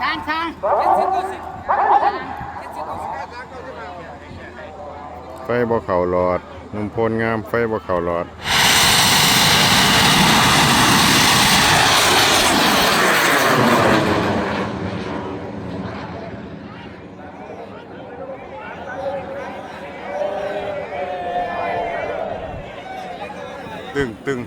ช้างช้างไฟบ่เข่าหลอดนุ่มพลงามไฟบ่เข่าหลอด ตึงตึง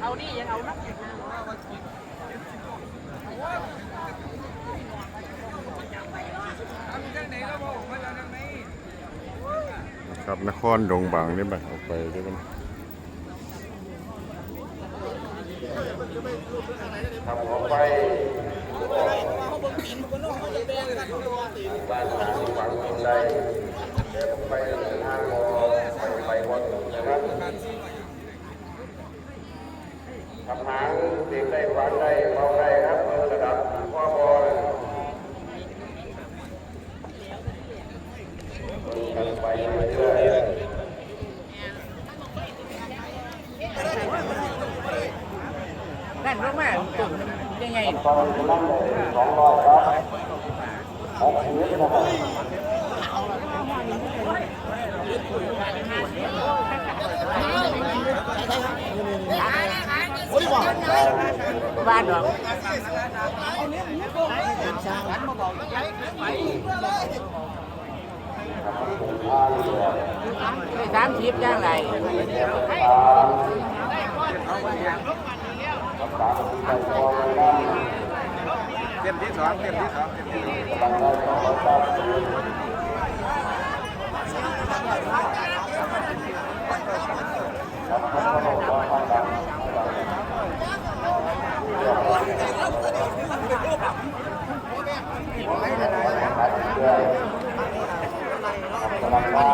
เอาดิยังเอานักเก็บนะ ครับนครดงบางนี่บัดออกไปด้วยกันคำหางเด็กได้ฝันได้เมาได้ครับระดับพ่อบอลกันไปเรื่อย นั่นลงมาตุ่ มยังไงๆตอนนั้นเลยสองร้อยครับหกสิบนะครับบ้านดอกไปสามสิบย่างไรเต็มที่สองเต็มที่สองเต็มที่สอง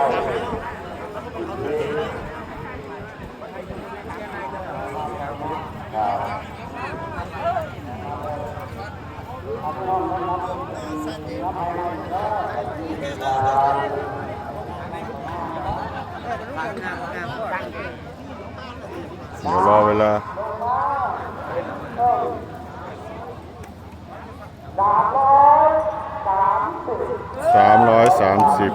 เดี๋ยวรอเวลาสามร้อยสามสิบ